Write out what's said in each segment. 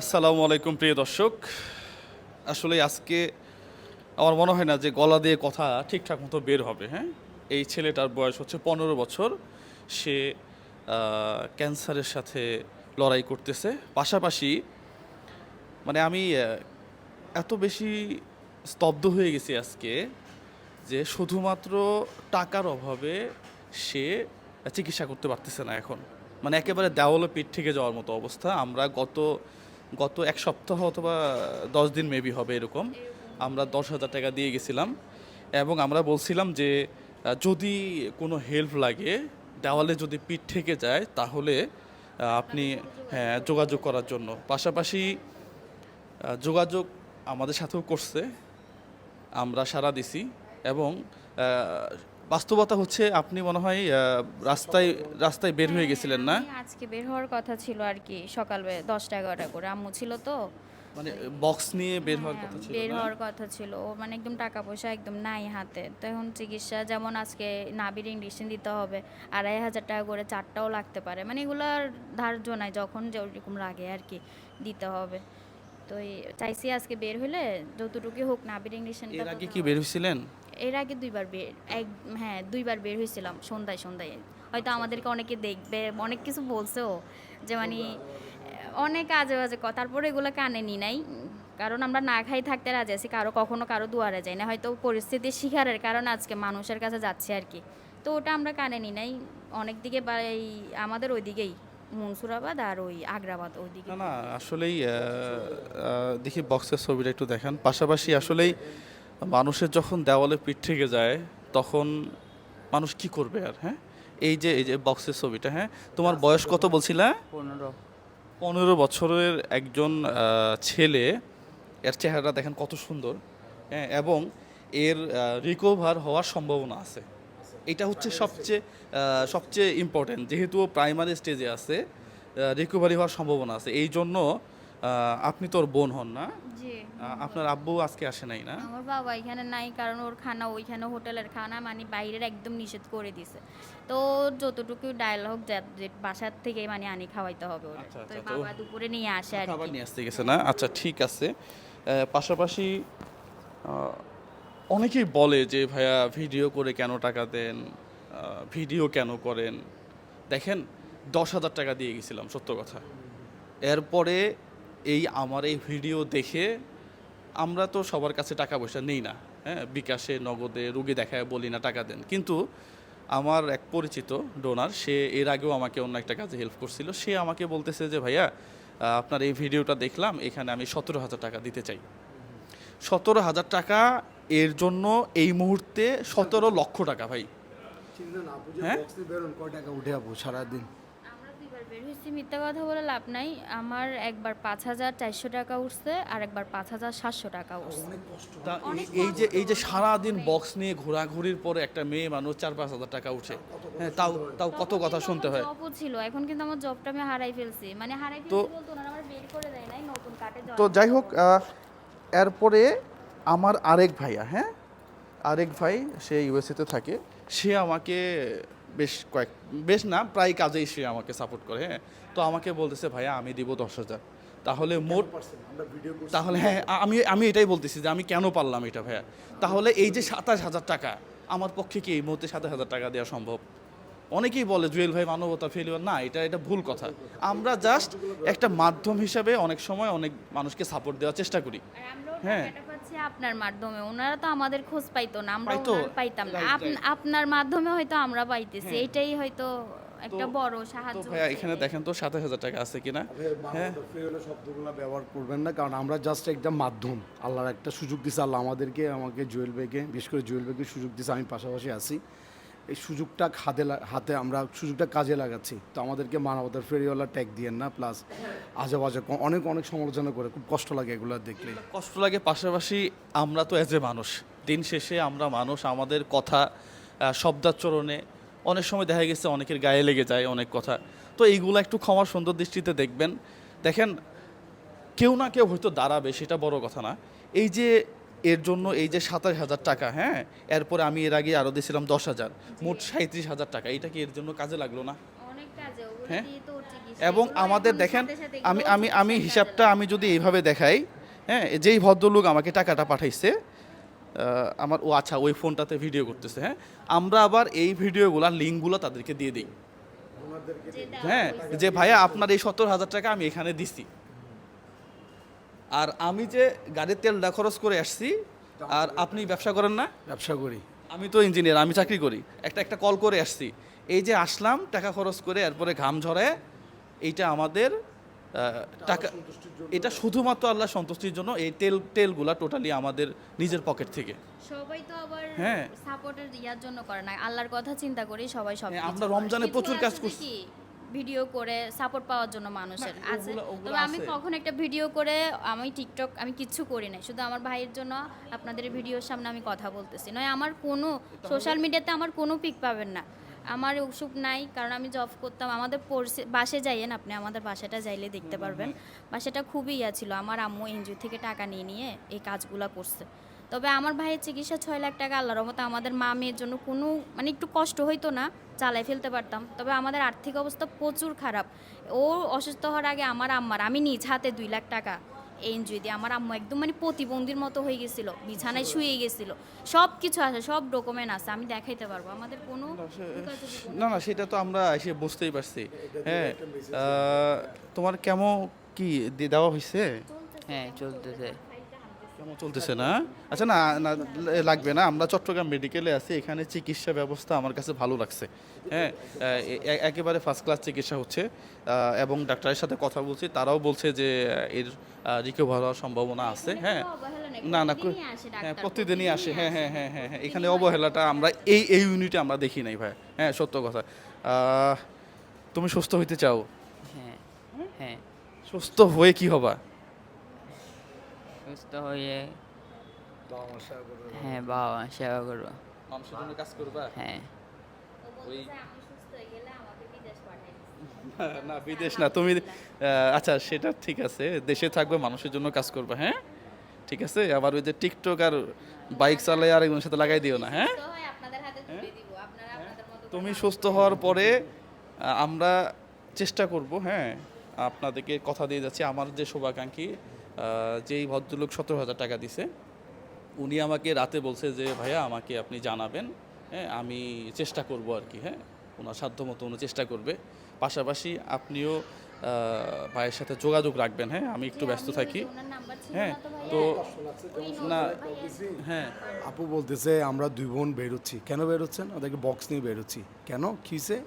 আসসালামু আলাইকুম, প্রিয় দর্শক। আসলে আজকে আমার মনে হয় না যে গলা দিয়ে কথা ঠিকঠাক মতো বের হবে হ্যাঁ? এই ছেলেটার বয়স হচ্ছে পনেরো বছর। সে ক্যান্সারের সাথে লড়াই করতেছে। পাশাপাশি মানে আমি এত বেশি স্তব্ধ হয়ে গেছি আজকে যে শুধুমাত্র টাকার অভাবে সে চিকিৎসা করতে পারতেছে না এখন। মানে একেবারে দেওয়ালে পিঠ থেকে যাওয়ার মতো অবস্থা। আমরা গত গত এক সপ্তাহ অথবা দশ দিন মেবি হবে এরকম। আমরা দশ হাজার টাকা দিয়ে গেছিলাম এবং আমরা বলছিলাম যে যদি কোনো হেল্প লাগে, দেওয়ালে যদি পিঠ থেকে যায়, তাহলে আপনি হ্যাঁ যোগাযোগ করার জন্য। পাশাপাশি যোগাযোগ আমাদের সাথেও করছে। আমরা সারা দিছি এবং বাস্তবতা হচ্ছে আপনি মনে হয় রাস্তায় রাস্তায় বের হয়ে গেছিলেন না? আজকে বের হওয়ার কথা ছিল আর কি সকালে দশটা এগারোটা করে। আম্মু ছিল তো। মানে বক্স নিয়ে বের হওয়ার হ্যাঁ, কথা ছিল বের হওয়ার কথা ছিল। ওর মানে একদম টাকা পয়সা একদম নাই হাতে। তো এখন চিকিৎসা যেমন আজকে নাবির ইঞ্জেকশন দিতে হবে আড়াই হাজার টাকা করে চারটাও লাগতে পারে। মানে এগুলার ধার্য নাই যখন যেরকম লাগে আর কি দিতে হবে। তো চাইছি আজকে বের হলে যতটুকু হোক নাবির ইঞ্জেকশনটা এর আগে কি বের হয়েছিলেন এর আগে দুইবার বের এক হ্যাঁ দুইবার বের হয়েছিলাম সন্ধ্যায় সন্ধ্যায়। হয়তো আমাদেরকে অনেকে দেখবে অনেক কিছু বলছেও যে মানে অনেক আজে বাজে কথা। তারপরে এগুলো কানে নি নাই কারণ আমরা না খাই থাকতে রাজি আছি কারও কখনো কারও দুয়ারে যাই না। হয়তো পরিস্থিতির শিকারের কারণ আজকে মানুষের কাছে যাচ্ছে আর কি। তো ওটা আমরা কানে নি নাই অনেক দিকে বা এই আমাদের ওই দিকেই মনসুরাবাদ আর ওই আগ্রাবাদ ওই দিকে না আসলেই দেখি বক্সের ছবিটা একটু দেখান। পাশাপাশি আসলেই মানুষের যখন দেওয়ালে পিঠ থেকে যায় তখন মানুষ কি করবে আর হ্যাঁ? এই যে এই যে বক্সের ছবিটা হ্যাঁ? তোমার বয়স কত বলছিলা? পনেরো। পনেরো বছরের একজন ছেলে এর চেহারা দেখেন কত সুন্দর হ্যাঁ? এবং এর রিকভার হওয়ার সম্ভাবনা আছে। এটা হচ্ছে সবচেয়ে সবচেয়ে ইম্পর্টেন্ট যেহেতু প্রাইমারি স্টেজে আছে রিকভারি হওয়ার সম্ভাবনা আছে। এই জন্য আপনি তোর বোন হন না। আপনার আব্বু আজকে আসে নাই না? আমার বাবা এখানে নাই কারণ ওর খানা ওইখানে হোটেলের খানা মানে বাইরের একদম নিষেধ করে দিছে। তো ওর যতটুকু ডায়লগ বাসার থেকে মানে আনি খাওয়াইতে হবে ওর। আচ্ছা, তো আচ্ছা, বাবা দুপুরে নিয়ে আসে আর খাবার নিয়ে আসতে গেছে না? আচ্ছা ঠিক আছে। পাশাপাশি অনেকেই বলে যে ভাইয়া ভিডিও করে কেন টাকা দেন? ভিডিও কেন করেন? দেখেন দশ হাজার টাকা দিয়ে গেছিলাম সত্য কথা। এরপরে এই আমার এই ভিডিও দেখে আমরা তো সবার কাছে টাকা পয়সা নেই না হ্যাঁ? বিকাশে নগদে রুগী দেখায় বলি না টাকা দেন। কিন্তু আমার এক পরিচিত ডোনার সে এর আগেও আমাকে অন্য একটা কাজে হেল্প করছিল। সে আমাকে বলতেছে যে ভাইয়া আপনার এই ভিডিওটা দেখলাম এখানে আমি সতেরো হাজার টাকা দিতে চাই। সতেরো হাজার টাকা এর জন্য এই মুহূর্তে সতেরো লক্ষ টাকা ভাই। হ্যাঁ? উঠে যাব সারাদিন? বের হয়েছি মিথ্যা কথা বলে লাভ নাই। আমার একবার পাঁচ হাজার চারশো টাকা উঠছে আর একবার পাঁচ হাজার সাতশো টাকা উঠছে। তা এই- এই যে এই যে সারাদিন বক্স নিয়ে ঘোরাঘুরির পরে একটা মেয়ে মানুষ চার পাঁচ হাজার টাকা উঠে। হ্যাঁ তাও তাও কত কথা শুনতে হয়। জবও ছিল এখন কিন্তু আমার জবটা আমি হারাই ফেলছি। মানে হারাই ফেলছি তো- বলতো না আমার বের করে দেয় নাই নতুন কাটে তো যাই হোক আহ, এরপরে আমার আরেক ভাইয়া হ্যাঁ? আরেক ভাই সে ইউএসএতে থাকে। সে আমাকে বেশ কয়েক বেশ না প্রায় কাজেই সে আমাকে সাপোর্ট করে হ্যাঁ। তো আমাকে বলতেছে ভাইয়া আমি দিব দশ হাজার। তাহলে মোট তাহলে হ্যাঁ আমি আমি এটাই বলতেছি যে আমি কেন পারলাম এটা ভাইয়া? তাহলে এই যে সাতাশ হাজার টাকা আমার পক্ষে কি এই মুহূর্তে সাতাশ হাজার টাকা দেওয়া সম্ভব? অনেকেই বলে জুয়েল ভাই মানবতা ফেলিওর না এটা এটা ভুল কথা। আমরা জাস্ট একটা মাধ্যম হিসাবে অনেক সময় অনেক মানুষকে সাপোর্ট দেওয়ার চেষ্টা করি। হ্যাঁ। আপনার মাধ্যমে ওনারা তো আমাদের খোঁজ পাইতো না আমরা পাইতো? পাইতাম না। আপনার মাধ্যমে হয়তো আমরা পাইতেছি হ্যাঁ। এটাই হয়তো একটা বড় সাহায্য ভাইয়া এখানে দেখেন তো সাতাশ হাজার টাকা আছে কিনা। হ্যাঁ। শব্দগুলো ব্যবহার করবেন না কারণ আমরা জাস্ট একটা মাধ্যম। আল্লাহর একটা সুযোগ দিছে আল্লাহ আমাদেরকে আমাকে জুয়েল বেগে বিশেষ করে জুয়েল বেগে সুযোগ দিছে আমি পাশাপাশি আছি। এই সুযোগটা হাতে হাতে আমরা সুযোগটা কাজে লাগাচ্ছি। তো আমাদেরকে মানবতার ফেরিওয়ালা ট্যাগ দিয়েন না প্লাস আজে অনেক অনেক সমালোচনা করে, খুব কষ্ট লাগে এগুলো দেখলে। কষ্ট লাগে, পাশাপাশি আমরা তো এজ এ মানুষ। দিন শেষে আমরা মানুষ, আমাদের কথা শব্দাচরণে অনেক সময় দেখা গেছে অনেকের গায়ে লেগে যায় অনেক কথা। তো এইগুলো একটু ক্ষমার সুন্দর দৃষ্টিতে দেখবেন। দেখেন, কেউ না কেউ হয়তো দাঁড়াবে, সেটা বড় কথা না। এই যে এর জন্য এই যে সাতাশ হাজার টাকা হ্যাঁ? এরপরে আমি এর আগে আরও দিয়েছিলাম দশ হাজার। মোট সাঁত্রিশ হাজার টাকা। এটা কি এর জন্য কাজে লাগল না? হ্যাঁ? এবং আমাদের দেখেন আমি আমি আমি হিসাবটা আমি যদি এইভাবে দেখাই হ্যাঁ যেই ভদ্রলোক আমাকে টাকাটা পাঠাইছে আমার ও আচ্ছা ওই ফোনটাতে ভিডিও করতেছে হ্যাঁ? আমরা আবার এই ভিডিওগুলো লিঙ্কগুলো তাদেরকে দিয়ে দিই। হ্যাঁ যে ভাইয়া আপনার এই সত্তর হাজার টাকা আমি এখানে দিছি। আর আমি যে গাড়ির তেলটা খরচ করে আসছি আর আপনি ব্যবসা করেন না? ব্যবসা করি। আমি তো ইঞ্জিনিয়ার আমি চাকরি করি। একটা একটা কল করে আসছি। এই যে আসলাম টাকা খরচ করে এরপরে ঘাম ঝরে এইটা আমাদের টাকা এটা শুধুমাত্র আল্লাহ সন্তুষ্টির জন্য এই তেল তেলগুলা টোটালি আমাদের নিজের পকেট থেকে। সবাই তো আবার হ্যাঁ। সাপোর্টের ইয়ার জন্য করে না। আল্লাহর কথা চিন্তা করি সবাই সব হ্যাঁ, আমরা রমজানে প্রচুর কাজ করছি। ভিডিও করে সাপোর্ট পাওয়ার জন্য মানুষের। আছে। তবে আমি। কখন একটা ভিডিও করে আমি টিকটক আমি কিচ্ছু করি নাই। শুধু আমার ভাইয়ের জন্য আপনাদের ভিডিওর সামনে আমি কথা বলতেছি। নয় আমার কোনো সোশ্যাল মিডিয়াতে আমার কোনো পিক পাবেন না। আমার অসুখ নাই কারণ আমি জব করতাম। আমাদের বাসে যাইয়েন আপনি আমাদের বাসাটা যাইলে দেখতে পারবেন। বাসাটা খুবই ইয়া ছিল। আমার আম্মু এনজিও থেকে টাকা নিয়ে নিয়ে এই কাজগুলো করছে। তবে আমার ভাইয়ের চিকিৎসা ছয় লাখ টাকা আল্লাহর রহমতে আমাদের মা মেয়ের জন্য কোনো মানে একটু কষ্ট হইতো না চালাই ফেলতে পারতাম। তবে আমাদের আর্থিক অবস্থা প্রচুর খারাপ। ও অসুস্থ হওয়ার আগে আমার আম্মার আমি নিজ হাতে দুই লাখ টাকা এনজিও দিয়ে আমার আম্মু একদম মানে প্রতিবন্ধীর মতো হয়ে গেছিল বিছানায় শুয়ে গেছিল। সব কিছু আছে সব ডকুমেন্ট আছে আমি দেখাইতে পারব। আমাদের কোনো না না সেটা তো আমরা এসে বুঝতেই পারছি। হ্যাঁ তোমার কেমন কি দিয়ে দেওয়া হয়েছে হ্যাঁ চলতেছে। কেমন চলতেছে না? আচ্ছা না না লাগবে না। আমরা চট্টগ্রাম মেডিকেলে আছি এখানে চিকিৎসা ব্যবস্থা আমার কাছে ভালো লাগছে। হ্যাঁ একেবারে ফার্স্ট ক্লাস চিকিৎসা হচ্ছে। এবং ডাক্তারের সাথে কথা বলছি তারাও বলছে যে এর রিকভার হওয়ার সম্ভাবনা আছে। হ্যাঁ না না হ্যাঁ প্রতিদিনই আসে। হ্যাঁ হ্যাঁ হ্যাঁ হ্যাঁ হ্যাঁ এখানে অবহেলাটা আমরা এই এই ইউনিটে আমরা দেখি নাই ভাই। হ্যাঁ সত্য কথা। তুমি সুস্থ হইতে চাও? হ্যাঁ হ্যাঁ। সুস্থ হয়ে কি হবা? সুস্থ হয়ে হ্যাঁ বাবা সেবা করব। মানুষের জন্য কাজ করবা? হ্যাঁ। ও বলতেছে, আমি সুস্থ হয়ে গেলে আমাকে বিদেশ পাঠাই দিস। না বিদেশ না তুমি আচ্ছা সেটা ঠিক আছে। দেশে থাকবে মানুষের জন্য কাজ করবে হ্যাঁ? ঠিক আছে? আবার ওই যে টিকটক আর বাইক চালায় আর একজনের সাথে লাগাই দিও না হ্যাঁ? সুস্থ হয়ে আপনাদের হাতে তুলে দিব আপনারা আপনাদের মতো করে তুমি সুস্থ হওয়ার পরে আমরা চেষ্টা করব হ্যাঁ? আপনাদেরকে কথা দিয়ে যাচ্ছি। আমার যে শুভাকাঙ্ক্ষী যেই ভদ্রলোক সতেরো হাজার টাকা দিছে উনি আমাকে রাতে বলছে যে ভাইয়া আমাকে আপনি জানাবেন হ্যাঁ আমি চেষ্টা করব আর কি হ্যাঁ ওনার সাধ্য মতো উনি চেষ্টা করবে। পাশাপাশি আপনিও ভাইয়ের সাথে যোগাযোগ রাখবেন হ্যাঁ আমি একটু ব্যস্ত থাকি। হ্যাঁ তো না হ্যাঁ। আপু বলতেছে আমরা দুই বোন বেরোচ্ছি। কেন বেরোচ্ছেন? ওদেরকে বক্স নিয়ে বেরোচ্ছি। কেন? কিসে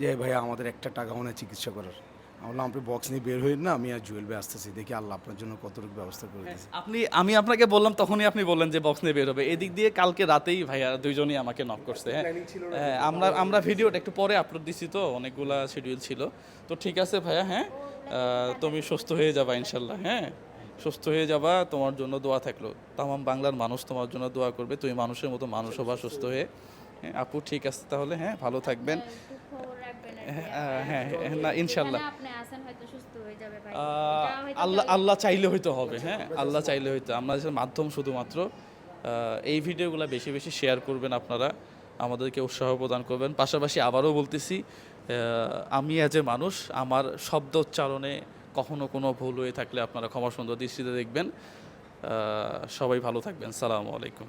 যে ভাইয়া আমাদের একটা টাকা মনে চিকিৎসা করার। বললাম আপনি বক্স নিয়ে বের হয়ে না আমি আর জুয়েল ভাই আসতেছি দেখি আল্লাহ আপনার জন্য কতটুকু ব্যবস্থা করে দিয়েছে। আপনি আমি আপনাকে বললাম তখনই আপনি বললেন যে বক্স নিয়ে বের হবে। এদিক দিয়ে কালকে রাতেই ভাইয়া দুইজনই আমাকে নক করছে হ্যাঁ। হ্যাঁ আমরা আমরা ভিডিওটা একটু পরে আপলোড দিছি তো অনেকগুলা শিডিউল ছিল। তো ঠিক আছে ভাইয়া হ্যাঁ তুমি সুস্থ হয়ে যাবা ইনশাল্লাহ হ্যাঁ। সুস্থ হয়ে যাবা তোমার জন্য দোয়া থাকল। তামাম বাংলার মানুষ তোমার জন্য দোয়া করবে। তুমি মানুষের মতো মানুষ হবা সুস্থ হয়ে। হ্যাঁ আপু ঠিক আছে তাহলে হ্যাঁ ভালো থাকবেন একটু খবর রাখবেন আর কি। হ্যাঁ হ্যাঁ হ্যাঁ, না ইনশাল্লাহ হয়ে এটা হয়তো আল্লাহ আল্লাহ চাইলে হয়তো হবে হ্যাঁ আল্লাহ চাইলে হয়তো। আমরা মাধ্যম শুধুমাত্র এই ভিডিওগুলো বেশি বেশি শেয়ার করবেন আপনারা আমাদেরকে উৎসাহ প্রদান করবেন। পাশাপাশি আবারও বলতেছি আমি অ্যাজ এ মানুষ আমার শব্দ উচ্চারণে কখনো কোনো ভুল হয়ে থাকলে আপনারা ক্ষমা সুন্দর দৃষ্টিতে দেখবেন। সবাই ভালো থাকবেন। সালামু আলাইকুম।